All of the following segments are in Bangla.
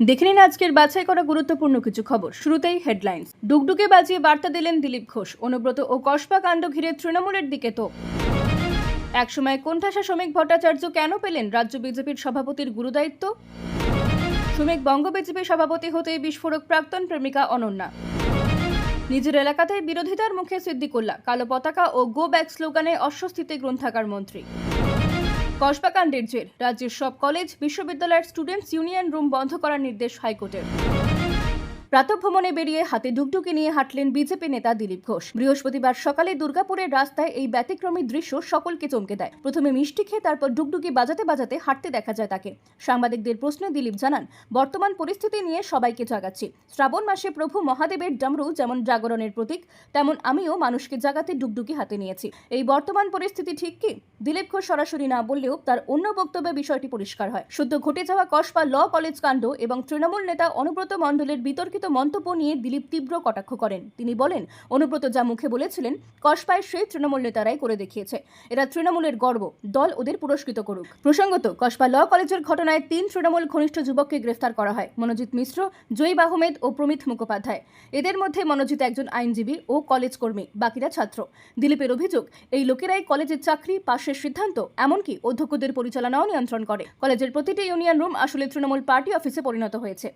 দেখে নিন আজকের বাছাই করা গুরুত্বপূর্ণ কিছু খবর। শুরুতেই হেডলাইন্স ডুগডুগে বাজিয়ে বার্তা দিলেন দিলীপ ঘোষ। অনুব্রত ও কসবা কাণ্ড ঘিরে তৃণমূলের দিকে তো একসময় কোণঠাসা শ্রমিক ভট্টাচার্য কেন পেলেন রাজ্য বিজেপির সভাপতির গুরুদায়িত্ব? শ্রমিক বঙ্গ বিজেপির সভাপতি হতেই বিস্ফোরক প্রাক্তন প্রেমিকা অনন্যা। নিজের এলাকাতেই বিরোধিতার মুখে সিদ্দিকুল্লাহ। কালো পতাকা ও গো ব্যাক স্লোগানে অস্বস্তিতে গ্রন্থাগার মন্ত্রী। কসবাকাণ্ডের জের। রাজ্যের সব কলেজ, বিশ্ববিদ্যালয়ের স্টুডেন্টস ইউনিয়ন রুম বন্ধ করার নির্দেশ হাইকোর্টের। প্রাতভ্রমণে বেরিয়ে হাতে ডুগডুগি নিয়ে হাঁটলেন বিজেপি নেতা দিলীপ ঘোষ। বৃহস্পতিবার সকালে দুর্গাপুরের রাস্তায় এই ব্যতিক্রমী দৃশ্য সকলকে চমকে দেয়। প্রথমে মিষ্টি খেয়ে তারপর ডুগডুগি বাজাতে বাজাতে হাঁটতে দেখা যায় তাকে। সাংবাদিকদের প্রশ্নে দিলীপ জানান, বর্তমান পরিস্থিতি নিয়ে সবাইকে জাগাচ্ছি। শ্রাবণ মাসে প্রভু মহাদেবের ডামরু যেমন জাগরণের প্রতীক, তেমন আমিও মানুষকে জাগাতে ডুগডুগি হাতে নিয়েছি। এই বর্তমান পরিস্থিতি ঠিক কি? দিলীপ ঘোষ সরাসরি না বললেও তার অন্য বক্তব্যে বিষয়টি পরিষ্কার হয়। সদ্য ঘটে যাওয়া কসবা ল কলেজ কাণ্ড এবং তৃণমূল নেতা অনুব্রত মণ্ডলের বিতর্কিত মন্তব্য নিয়ে দিলীপ তীব্র কটাক্ষ করেন। তিনি বলেন, অনুব্রত যা মুখে বলেছিলেন, কসবায় সেই তৃণমূল নেতারাই করে দেখিয়েছে। এরা তৃণমূলের গর্ব, দল ওদের পুরস্কৃত করুক। প্রসঙ্গত, কসবা ল কলেজের ঘটনায় তিন তৃণমূল ঘনিষ্ঠ যুবককে গ্রেফতার করা হয়, মনোজিৎ মিশ্র, জয়ীব আহমেদ ও প্রমিত মুখোপাধ্যায়। এদের মধ্যে মনোজিৎ একজন আইনজীবী ও কলেজ কর্মী বাকিরা ছাত্র। দিলীপের অভিযোগ, এই লোকেরাই কলেজের চাকরি পাশের সিদ্ধান্ত, এমনকি অধ্যক্ষদের পরিচালনাও নিয়ন্ত্রণ করে। কলেজের প্রতিটি ইউনিয়ন রুম আসলে তৃণমূল পার্টি অফিসে পরিণত হয়েছে।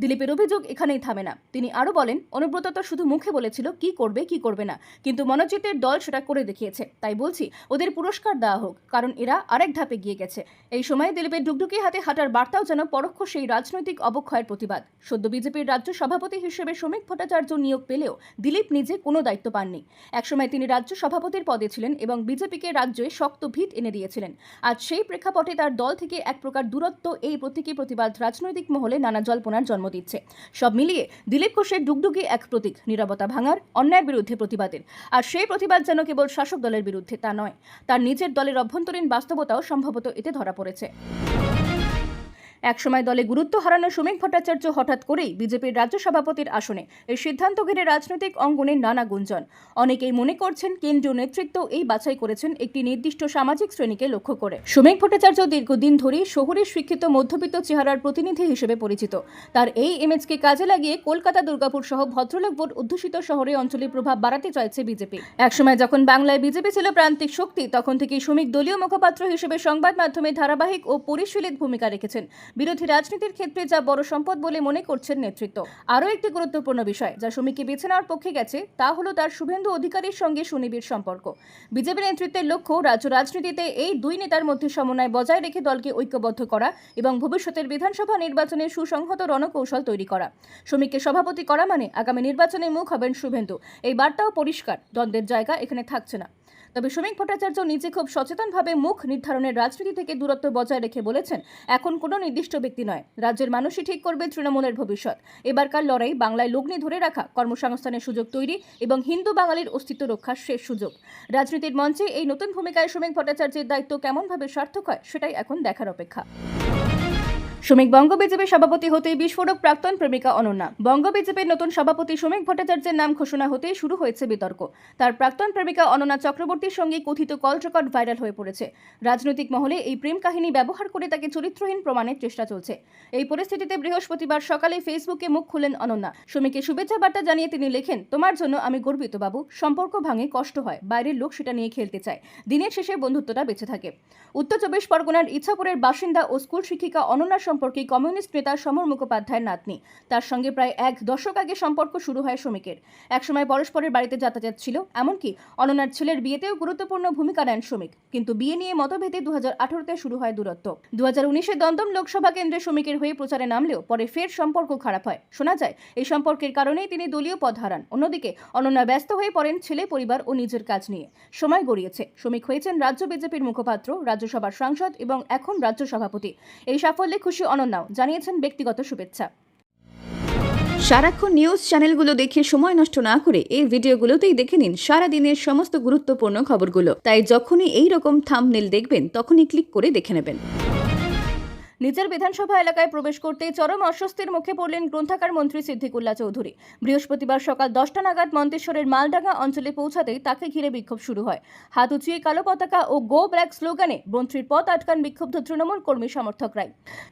দিলীপের অভিযোগ এখানেই থামে না। তিনি আরও বলেন অনুব্রত তো শুধু মুখে বলেছিল কি করবে কি করবে না। কিন্তু মনোজিতের দল সেটা করে দেখিয়েছে। তাই বলছি, ওদের পুরস্কার দেওয়া হোক, কারণ এরা আরেক ধাপে গিয়ে গেছে। এই সময় দিলীপের ডুগডুগি হাতে হাঁটার বার্তাও যেন পরোক্ষ সেই রাজনৈতিক অবক্ষয়ের প্রতিবাদ। সদ্য বিজেপির রাজ্য সভাপতি হিসেবে শ্রমিক ভট্টাচার্য নিয়োগ পেলেও দিলীপ নিজে কোনো দায়িত্ব পাননি। একসময় তিনি রাজ্য সভাপতির পদে ছিলেন এবং বিজেপিকে রাজ্যে শক্ত ভিত এনে দিয়েছিলেন। আজ সেই প্রেক্ষাপটে তার দল থেকে এক প্রকার দূরত্ব, এই প্রতীকী প্রতিবাদ রাজনৈতিক মহলে নানা জল্পনার জন্ম দিচ্ছে। সব মিলিয়ে দিলীপ ঘোষের ডুগডুগি এক প্রতীক, নিরবতা ভাঙার, অন্যায়ের বিরুদ্ধে প্রতিবাদের। আর সেই প্রতিবাদ যেন কেবল শাসক দলের বিরুদ্ধে তা নয়, তার নিজের দলের অভ্যন্তরীণ বাস্তবতাও সম্ভবত এতে ধরা পড়েছে। একসময় দলে গুরুত্ব হারানো শ্রমিক ভট্টাচার্য হঠাৎ করেই বিজেপির রাজ্য সভাপতির আসনে এই সিদ্ধান্ত ঘিরে রাজনৈতিক অঙ্গনে নানা গুঞ্জন। অনেকেই মনে করছেন কেন্দ্রীয় নেতৃত্ব এই বাছাই করেছেন একটি নির্দিষ্ট সামাজিক শ্রেণীকে লক্ষ্য করে। শ্রমিক ভট্টাচার্য দীর্ঘদিন ধরেই শহুরের শিক্ষিত মধ্যবিত্ত চেহারার প্রতিনিধি হিসেবে পরিচিত। তার এই ইমেজকে কাজে লাগিয়ে কলকাতা, দুর্গাপুর সহ ভদ্রলোক বোর্ড অধ্যুষিত শহরে অঞ্চলের প্রভাব বাড়াতে চাইছে বিজেপি। একসময় যখন বাংলায় বিজেপি ছিল প্রান্তিক শক্তি, তখন থেকেই শ্রমিক দলীয় মুখপাত্র হিসেবে সংবাদ মাধ্যমে ধারাবাহিক ও পরিশীলিত ভূমিকা রেখেছেন। বিরোধী রাজনীতির ক্ষেত্রে যা বড় সম্পদ বলে মনে করছেন নেতৃত্ব। আরও একটি গুরুত্বপূর্ণ বিষয়, যা শ্রমিককে বেছে নেওয়ার পক্ষে গেছে, তা হলো তার শুভেন্দু অধিকারীর সঙ্গে সুনিবিড় সম্পর্ক। বিজেপি নেতৃত্বের লক্ষ্য, রাজ্য রাজনীতিতে এই দুই নেতার মধ্যে সমন্বয় বজায় রেখে দলকে ঐক্যবদ্ধ করা এবং ভবিষ্যতের বিধানসভা নির্বাচনে সুসংহত রণকৌশল তৈরি করা। শ্রমিককে সভাপতি করা মানে আগামী নির্বাচনে মুখ হবেন শুভেন্দু। এই বার্তাও পরিষ্কার, দ্বন্দ্বের জায়গা এখানে থাকছে না। তবে শ্রমিক ভট্টাচার্য নিজে খুব সচেতনভাবে মুখ নির্ধারণের রাজনীতি থেকে দূরত্ব বজায় রেখে বলেছেন, এখন কোনো নির্দিষ্ট ব্যক্তি নয়, রাজ্যের মানুষই ঠিক করবে তৃণমূলের ভবিষ্যৎ। এবারকার লড়াই বাংলায় লগ্নি ধরে রাখা, কর্মসংস্থানের সুযোগ তৈরি এবং হিন্দু বাঙালির অস্তিত্ব রক্ষার শেষ সুযোগ। রাজনীতির মঞ্চে এই নতুন ভূমিকায় শ্রমিক ভট্টাচার্যের দায়িত্ব কেমনভাবে সার্থক হয়, সেটাই এখন দেখার অপেক্ষা। শ্রমিক বঙ্গ বিজেপির সভাপতি হতেই বিস্ফোরক প্রাক্তন প্রেমিকা অনন্যা। বঙ্গ বিজেপির নতুন সভাপতি শ্রমিক ভট্টাচার্যের নাম ঘোষণা হতেই শুরু হয়েছে বিতর্ক। তার প্রাক্তন প্রেমিকা অনন্যা চক্রবর্তীর সঙ্গে কথিত কল রেকর্ড ভাইরাল হয়ে পড়েছে। রাজনৈতিক মহলে এই প্রেম কাহিনী ব্যবহার করে তাকে চরিত্রহীন প্রমাণের চেষ্টা চলছে। এই পরিস্থিতিতে বৃহস্পতিবার সকালে ফেসবুকে মুখ খুলেন অনন্যা। শ্রমিককে শুভেচ্ছা বার্তা জানিয়ে তিনি লেখেন, তোমার জন্য আমি গর্বিত বাবু। সম্পর্ক ভাঙে, কষ্ট হয়। বাইরের লোক সেটা নিয়ে খেলতে চায়। দিনের শেষে বন্ধুত্বটা বেঁচে থাকে। উত্তর চব্বিশ পরগনার ইচ্ছাপুরের বাসিন্দা ও স্কুল শিক্ষিকা অনন্যা সম্পর্কে কমিউনিস্ট নেতা সমর মুখোপাধ্যায়ের নাতনি। তার সঙ্গে প্রায় এক দশক আগে সম্পর্ক শুরু হয় শ্রমিকের একসময় পরস্পরের বাড়িতে যাতায়াত ছিল, এমনকি অনন্যার ছেলের বিয়েতেও গুরুত্বপূর্ণ ভূমিকা নেন শ্রমিক কিন্তু বিয়ে নিয়ে মতভেদে দু হাজার শুরু হয় দূরত্ব। দু হাজার দমদম লোকসভা কেন্দ্রে শ্রমিকের হয়ে প্রচারে নামলেও পরে ফের সম্পর্ক খারাপ হয়। শোনা যায়, এই সম্পর্কের কারণেই তিনি দলীয় পদ হারান। অন্যদিকে, অনন্যা ব্যস্ত হয়ে পড়েন ছেলে, পরিবার ও নিজের কাজ নিয়ে। সময় গড়িয়েছে। শ্রমিক হয়েছেন রাজ্য বিজেপির মুখপাত্র, রাজ্যসভার সাংসদ এবং এখন রাজ্য সভাপতি। এই সাফল্যে খুশি অনন্যাও। জানিয়েছেন ব্যক্তিগত শুভেচ্ছা। সারাক্ষণ নিউজ চ্যানেলগুলো দেখে সময় নষ্ট না করে এই ভিডিওগুলোতেই দেখে নিন সারাদিনের সমস্ত গুরুত্বপূর্ণ খবরগুলো। তাই যখনই এই রকম থাম্বনেল দেখবেন, তখনই ক্লিক করে দেখে নেবেন। নিজের বিধানসভা এলাকায় প্রবেশ করতে চরম অস্বস্তির মুখে পড়লেন গ্রন্থাগার মন্ত্রী সিদ্দিকুল্লাহ চৌধুরী। বৃহস্পতিবার সকাল দশটা নাগাদ মন্তেশ্বরের মালডাঙ্গা অঞ্চলে পৌঁছাতেই তাকে ঘিরে বিক্ষোভ শুরু হয়। হাত উঁচিয়ে কালো পতাকা ও গো ব্ল্যাক স্লোগানে মন্ত্রীর পথ আটকান বিক্ষুব্ধ তৃণমূল কর্মী সমর্থকরাই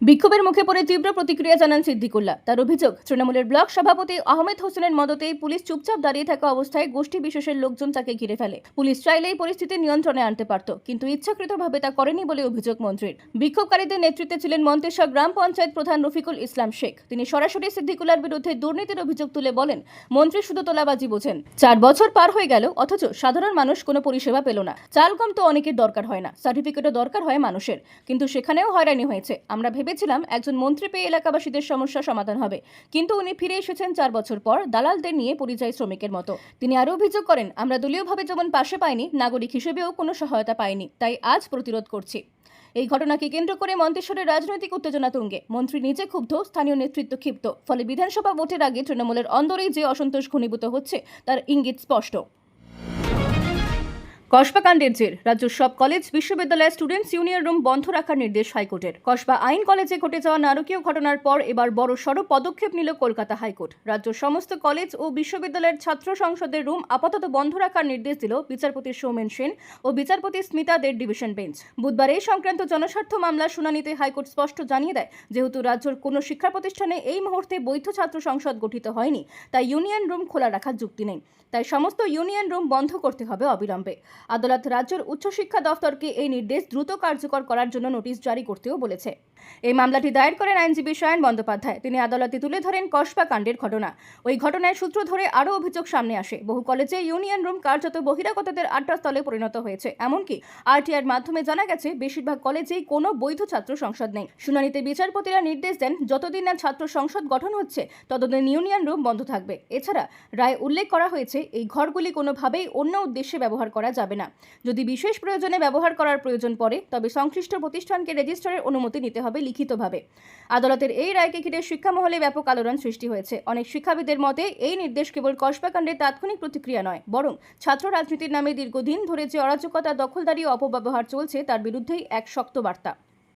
বিক্ষোভের মুখে পড়ে তীব্র প্রতিক্রিয়া জানান সিদ্দিকুল্লাহ। তার অভিযোগ, তৃণমূলের ব্লক সভাপতি আহমেদ হোসেনের মদতেই পুলিশ চুপচাপ দাঁড়িয়ে থাকা অবস্থায় গোষ্ঠী বিশেষের লোকজন তাকে ঘিরে ফেলে। পুলিশ চাইলেই পরিস্থিতি নিয়ন্ত্রণে আনতে পারত, কিন্তু ইচ্ছাকৃতভাবে তা করেনি বলে অভিযোগ মন্ত্রীর। বিক্ষোভকারীদের নেতৃত্বে ছিলেন মন্তেশ্বর গ্রাম পঞ্চায়েত প্রধান রফিকুল ইসলাম শেখ। তিনি সরাসরি সিদ্দিকুল্লার বিরুদ্ধে দুর্নীতির অভিযোগ তুলে বলেন, মন্ত্রী শুধু তোলাবাজি বোঝেন। চার বছর পার হয়ে গেল, অথচ সাধারণ মানুষ কোনো পরিষেবা পেল না। চাল কম তো অনেকের দরকার হয় না, সার্টিফিকেটও দরকার হয় মানুষের। কিন্তু সেখানেও হয়রানি হয়েছে। আমরা ভেবেছিলাম, একজন মন্ত্রী পেয়ে এলাকাবাসীদের সমস্যা সমাধান হবে। কিন্তু উনি ফিরে এসেছেন চার বছর পর, দালালদের নিয়ে পরিযায়ী শ্রমিকের মতো। তিনি আরও অভিযোগ করেন, আমরা দলীয়ভাবে যেমন পাশে পাইনি, নাগরিক হিসেবেও কোনো সহায়তা পাইনি, তাই আজ প্রতিরোধ করছি। এই ঘটনাকে কেন্দ্র করে মন্তেশ্বরের রাজনৈতিক উত্তেজনা তুঙ্গে। মন্ত্রী নিজে ক্ষুব্ধ, স্থানীয় নেতৃত্ব ক্ষিপ্ত। ফলে বিধানসভা ভোটের আগে তৃণমূলের অন্দরেই যে অসন্তোষ ঘনীভূত হচ্ছে, তার ইঙ্গিত স্পষ্ট। কসবাকাণ্ডের জের রাজ্যের সব কলেজ বিশ্ববিদ্যালয়ের স্টুডেন্টস ইউনিয়ন রুম বন্ধ রাখার নির্দেশ হাইকোর্টের। কসবা আইন কলেজে ঘটে যাওয়া নারকীয় ঘটনার পর এবার বড় সড় পদক্ষেপ নিল কলকাতা হাইকোর্ট। রাজ্যের সমস্ত কলেজ ও বিশ্ববিদ্যালয়ের ছাত্র সংসদের রুম আপাতত বন্ধ রাখার নির্দেশ দিল বিচারপতি সৌমেন সেন ও বিচারপতি স্মিতা দের ডিভিশন বেঞ্চ। বুধবার এই সংক্রান্ত জনস্বার্থ মামলার শুনানিতে হাইকোর্ট স্পষ্ট জানিয়ে দেয়, যেহেতু রাজ্যের কোনো শিক্ষা প্রতিষ্ঠানে এই মুহূর্তে বৈধ ছাত্র সংসদ গঠিত হয়নি, তাই ইউনিয়ন রুম খোলা রাখার যুক্তি নেই। তাই সমস্ত ইউনিয়ন রুম বন্ধ করতে হবে অবিলম্বে। আদালত রাজ্যের উচ্চশিক্ষা দফতরকে এই নির্দেশ দ্রুত কার্যকর করার জন্য নোটিশ জারি করতেও বলেছে। এই মামলাটি দায়ের করেন আইনজীবী সায়ন বন্দ্যোপাধ্যায়। তিনি আদালতে তুলে ধরেন কসবা কাণ্ডের ঘটনা। ওই ঘটনায় সূত্র ধরে আরও অভিযোগ সামনে আসে। বহু কলেজে ইউনিয়ন রুম কার্যত বহিরাগতদের আড্ডাস্থলে পরিণত হয়েছে। এমনকি আরটিআর মাধ্যমে জানা গেছে, বেশিরভাগ কলেজেই কোনো বৈধ ছাত্র সংসদ নেই। শুনানিতে বিচারপতিরা নির্দেশ দেন, যতদিন না ছাত্র সংসদ গঠন হচ্ছে, ততদিন ইউনিয়ন রুম বন্ধ থাকবে। এছাড়া রায় উল্লেখ করা হয়েছে, এই ঘরগুলি কোনোভাবেই অন্য উদ্দেশ্যে ব্যবহার করা যাবে না। যদি বিশেষ প্রয়োজনে ব্যবহার করার প্রয়োজন পড়ে, তবে সংশ্লিষ্ট প্রতিষ্ঠানকে রেজিস্ট্রারের অনুমতি নিতে হবে লিখিতভাবে। আদালতের এই রায়কে ঘিরে শিক্ষা মহলে ব্যাপক আলোড়ন সৃষ্টি হয়েছে। অনেক শিক্ষাবিদের মতে, এই নির্দেশ কেবল কসবাকাণ্ডের তাৎক্ষণিক প্রতিক্রিয়া নয়, বরং ছাত্র রাজনীতির নামে দীর্ঘদিন ধরে যে অরাজকতা, দখলদারি অপব্যবহার চলছে, তার বিরুদ্ধেই এক শক্ত বার্তা।